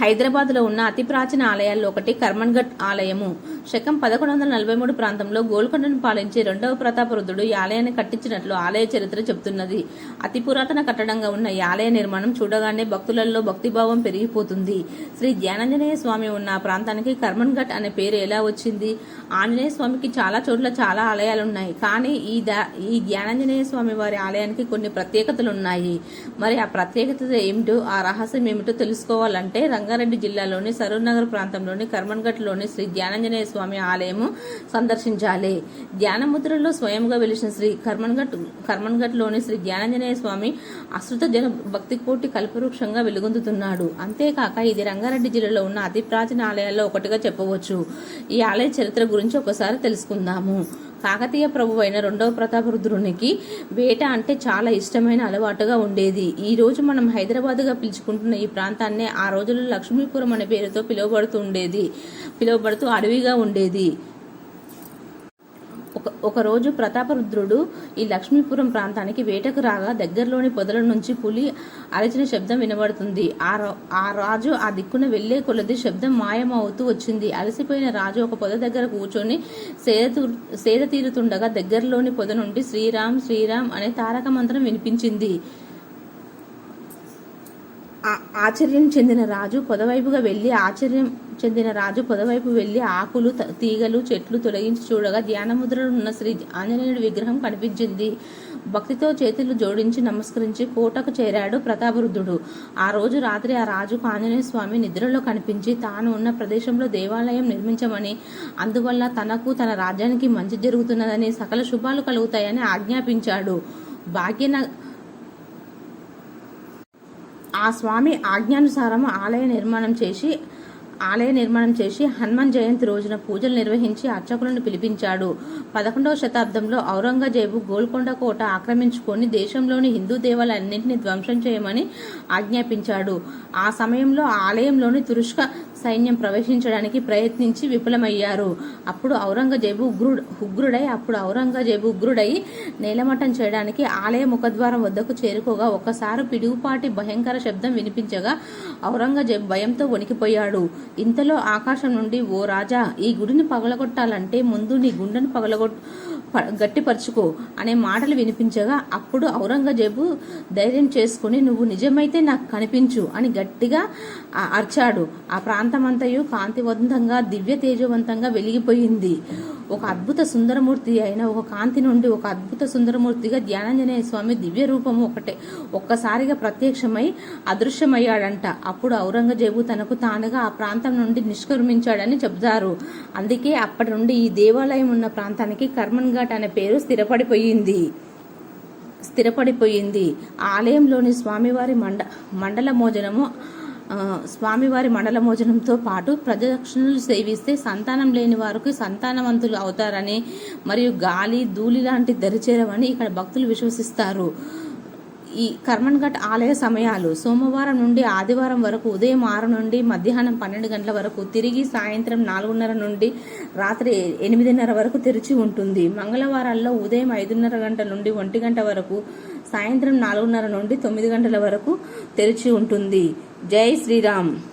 హైదరాబాద్లో ఉన్న అతి ప్రాచీన ఆలయాల్లో ఒకటి కర్మన్ఘట్ ఆలయము. శకం పదకొండు వందల నలభై మూడు ప్రాంతంలో గోల్కొండను పాలించే రెండవ ప్రతాపరుద్రుడు ఈ ఆలయాన్ని కట్టించినట్లు ఆలయ చరిత్ర చెబుతున్నది. అతి పురాతన కట్టడంగా ఉన్న ఈ ఆలయ నిర్మాణం చూడగానే భక్తులలో భక్తిభావం పెరిగిపోతుంది. శ్రీ జ్ఞానాంజనేయ స్వామి ఉన్న ఆ ప్రాంతానికి కర్మన్ఘట్ అనే పేరు ఎలా వచ్చింది? ఆంజనేయ స్వామికి చాలా చోట్ల చాలా ఆలయాలు ఉన్నాయి కానీ ఈ దా ఈ జ్ఞానాంజనేయ స్వామి వారి ఆలయానికి కొన్ని ప్రత్యేకతలు ఉన్నాయి మరి ఆ ప్రత్యేకత ఏమిటో ఆ రహస్యం ఏమిటో తెలుసుకోవాలంటే రంగారెడ్డి జిల్లాలోని సరూర్నగర్ ప్రాంతంలోని కర్మన్ఘట్లోని శ్రీ ధ్యానంజనేయ స్వామి ఆలయము సందర్శించాలి. ధ్యానముద్రలో స్వయంగా వెలిసిన శ్రీ కర్మన్ఘట్ కర్మన్ఘట్లోని శ్రీ ధ్యానంజనేయ స్వామి అశ్రుత జన భక్తి కోటి కల్పవృక్షంగా వెలుగొందుతున్నాడు. అంతేకాక ఇది రంగారెడ్డి జిల్లాలో ఉన్న అతి ప్రాచీన ఆలయాల్లో ఒకటిగా చెప్పవచ్చు. ఈ ఆలయ చరిత్ర గురించి ఒకసారి తెలుసుకుందాము. కాకతీయ ప్రభు అయిన రెండవ ప్రతాపరుద్రునికి వేట అంటే చాలా ఇష్టమైన అలవాటుగా ఉండేది. ఈ రోజు మనం హైదరాబాద్గా పిలుచుకుంటున్న ఈ ప్రాంతాన్నే ఆ రోజుల్లో లక్ష్మీపురం అనే పేరుతో పిలువబడుతూ ఉండేది. పిలువబడుతూ అడవిగా ఉండేది. ఒకరోజు ప్రతాపరుద్రుడు ఈ లక్ష్మీపురం ప్రాంతానికి వేటకు రాగా దగ్గరలోని పొదల నుంచి పులి అరచిన శబ్దం వినబడుతుంది. ఆ రా- ఆ రాజు ఆ దిక్కున వెళ్ళే కొలది శబ్దం మాయమవుతూ వచ్చింది. అలసిపోయిన రాజు ఒక పొద దగ్గర కూర్చొని సేద సేద తీరుతుండగా దగ్గరలోని పొద నుండి శ్రీరామ్ శ్రీరామ్ అనే తారక మంత్రం వినిపించింది. ఆశ్చర్యం చెందిన రాజు పొదవైపుగా వెళ్ళి ఆశ్చర్యం చెందిన రాజు పొదవైపు వెళ్ళి ఆకులు తీగలు చెట్లు తొలగించి చూడగా ధ్యానముద్రలు ఉన్న శ్రీ ఆంజనేయుడి విగ్రహం కనిపించింది. భక్తితో చేతులు జోడించి నమస్కరించి కోటకు చేరాడు ప్రతాపరుద్ధుడు. ఆ రోజు రాత్రి ఆ రాజుకు ఆంజనేయ స్వామి నిద్రలో కనిపించి తాను ఉన్న ప్రదేశంలో దేవాలయం నిర్మించమని అందువల్ల తనకు తన రాజ్యానికి మంచి జరుగుతున్నదని సకల శుభాలు కలుగుతాయని ఆజ్ఞాపించాడు. భాగ్యన ఆ స్వామి ఆజ్ఞానుసారం ఆలయ నిర్మాణం చేసి ఆలయ నిర్మాణం చేసి హనుమాన్ జయంతి రోజున పూజలు నిర్వహించి అర్చకులను పిలిపించాడు. పదకొండవ శతాబ్దంలో ఔరంగజేబు గోల్కొండ కోట ఆక్రమించుకొని దేశంలోని హిందూ దేవాలన్నింటినీ ధ్వంసం చేయమని ఆజ్ఞాపించాడు. ఆ సమయంలో ఆలయంలోని తురుష్క సైన్యం ప్రవేశించడానికి ప్రయత్నించి విఫలమయ్యారు. అప్పుడు ఔరంగజేబు ఉగ్రుడు ఉగ్రుడై అప్పుడు ఔరంగజేబు ఉగ్రుడై నేలమట్టం చేయడానికి ఆలయ ముఖద్వారం వద్దకు చేరుకోగా ఒక్కసారి పిడుగుపాటి భయంకర శబ్దం వినిపించగా ఔరంగజేబు భయంతో వణికిపోయాడు. ఇంతలో ఆకాశం నుండి ఓ రాజా ఈ గుడిని పగలగొట్టాలంటే ముందు నీ గుండెను పగలగొట్ ప- గట్టిపరుచుకో అనే మాటలు వినిపించగా అప్పుడు ఔరంగజేబు ధైర్యం చేసుకుని నువ్వు నిజమైతే నాకు కనిపించు అని గట్టిగా అర్చాడు. ఆ ప్రాంతమంతయు కాంతివంతంగా దివ్య తేజవంతంగా వెలిగిపోయింది. ఒక అద్భుత సుందరమూర్తి అయిన ఒక కాంతి నుండి ఒక అద్భుత సుందరమూర్తిగా ధ్యానాంజనేయ స్వామి దివ్య రూపము ఒకటే. ఒక్కసారిగా ప్రత్యక్షమై అదృశ్యమయ్యాడంట. అప్పుడు ఔరంగజేబు తనకు తానుగా ఆ ప్రాంతం నుండి నిష్క్రమించాడని చెబుతారు. అందుకే అప్పటి నుండి ఈ దేవాలయం ఉన్న ప్రాంతానికి కర్మన్ ఘాట్ అనే పేరు స్థిరపడిపోయింది. స్థిరపడిపోయింది. ఆలయంలోని స్వామివారి మండ మండల మోజనము స్వామివారి మండలమోచనంతో పాటు ప్రదక్షిణలు సేవిస్తే సంతానం లేని వారికి సంతానవంతులు అవుతారని మరియు గాలి ధూళి లాంటి దరిచేరవని ఇక్కడ భక్తులు విశ్వసిస్తారు. ఈ కర్మన్ఘట్ ఆలయ సమయాలు సోమవారం నుండి ఆదివారం వరకు ఉదయం ఆరు నుండి మధ్యాహ్నం పన్నెండు గంటల వరకు తిరిగి సాయంత్రం నాలుగున్నర నుండి రాత్రి ఎనిమిదిన్నర వరకు తెరిచి ఉంటుంది. మంగళవారాల్లో ఉదయం ఐదున్నర గంటల నుండి ఒంటి గంట వరకు సాయంత్రం నాలుగున్నర నుండి తొమ్మిది గంటల వరకు తెరిచి ఉంటుంది. జై శ్రీరామ్.